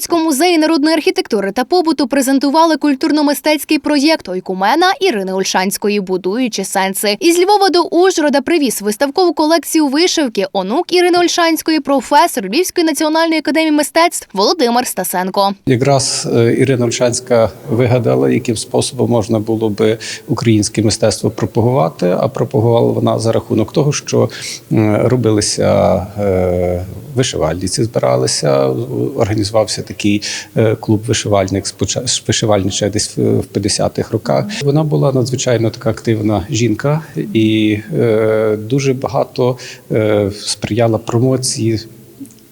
Закарпатському музеї народної архітектури та побуту презентували культурно-мистецький проєкт Ойкумена Ірини Ольшанської Будуючи сенси. Із Львова до Ужгорода привіз виставкову колекцію вишивки онук Ірини Ольшанської, професор Львівської національної академії мистецтв Володимир Стасенко. Якраз е, Ірина Ольшанська вигадала, яким способом можна було би українське мистецтво пропагувати. А пропагувала вона за рахунок того, що робилися е, вишивальниці, збиралися, організувався такий е, клуб вишивальник вишивальниче десь в в 50-х роках. Вона була надзвичайно така активна жінка і е, дуже багато е, сприяла промоції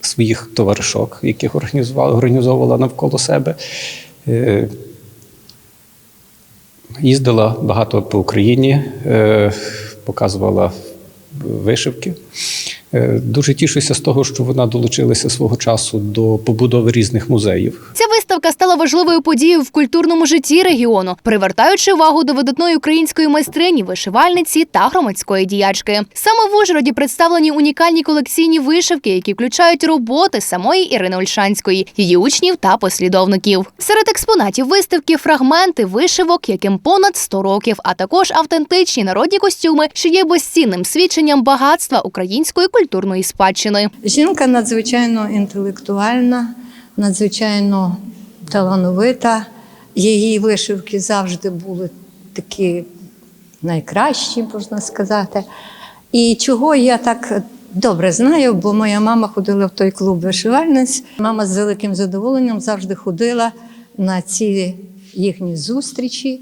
своїх товаришок, яких організувала, організовувала навколо себе. Їздила багато по Україні, показувала вишивки. Е, Дуже тішуся з того, що вона долучилася свого часу до побудови різних музеїв. Ця виставка стала важливою подією в культурному житті регіону, привертаючи увагу до видатної української майстрині, вишивальниці та громадської діячки. Саме в Ужгороді представлені унікальні колекційні вишивки, які включають роботи самої Ірини Ольшанської, її учнів та послідовників. Серед експонатів виставки фрагменти вишивок, яким понад 100 років, а також автентичні народні костюми, що є безцінним свідченням багатства української культурної спадщини. Жінка надзвичайно інтелектуальна, надзвичайно талановита. Її вишивки завжди були такі найкращі, можна сказати. І чого я так добре знаю, бо моя мама ходила в той клуб вишивальниць. Мама з великим задоволенням завжди ходила на ці їхні зустрічі,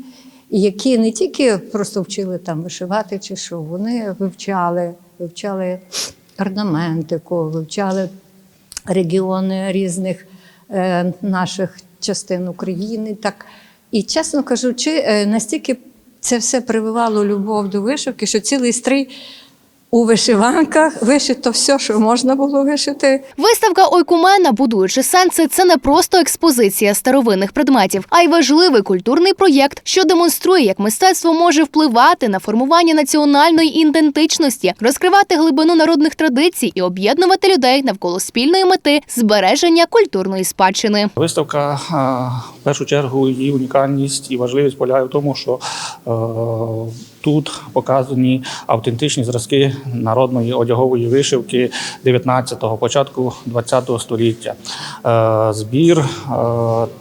які не тільки просто вчили там вишивати чи що, вони вивчали, вивчали орнаментику, вивчали регіони різних е, наших частин України. Так. І, чесно кажучи, е, настільки це все прививало любов до вишивки, що цілий стрій у вишиванках вишито все, що можна було вишити. Виставка Ойкумена, будуючи сенси, це не просто експозиція старовинних предметів, а й важливий культурний проєкт, що демонструє, як мистецтво може впливати на формування національної ідентичності, розкривати глибину народних традицій і об'єднувати людей навколо спільної мети збереження культурної спадщини. Виставка в першу чергу її унікальність і важливість полягає в тому, що тут показані автентичні зразки народної одягової вишивки 19-го, початку 20-го століття. Е, збір е,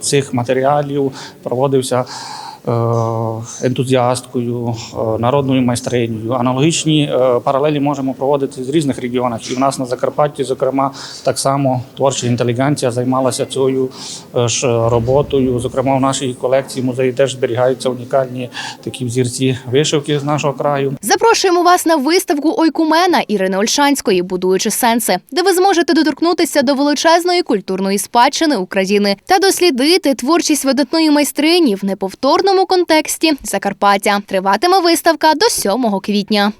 цих матеріалів проводився. Е, Ентузіасткою, е, народною майстринею. Аналогічні е, паралелі можемо проводити з різних регіонах. І в нас на Закарпатті, зокрема, так само творча інтелігенція займалася цією ж роботою. Зокрема, в нашій колекції музеї теж зберігаються унікальні такі взірці вишивки з нашого краю. Запрошуємо вас на виставку Ойкумена Ірини Ольшанської, будуючи сенси, де ви зможете доторкнутися до величезної культурної спадщини України та дослідити творчість видатної майстрині в неповторному контексті Закарпаття. Триватиме виставка до 7 квітня.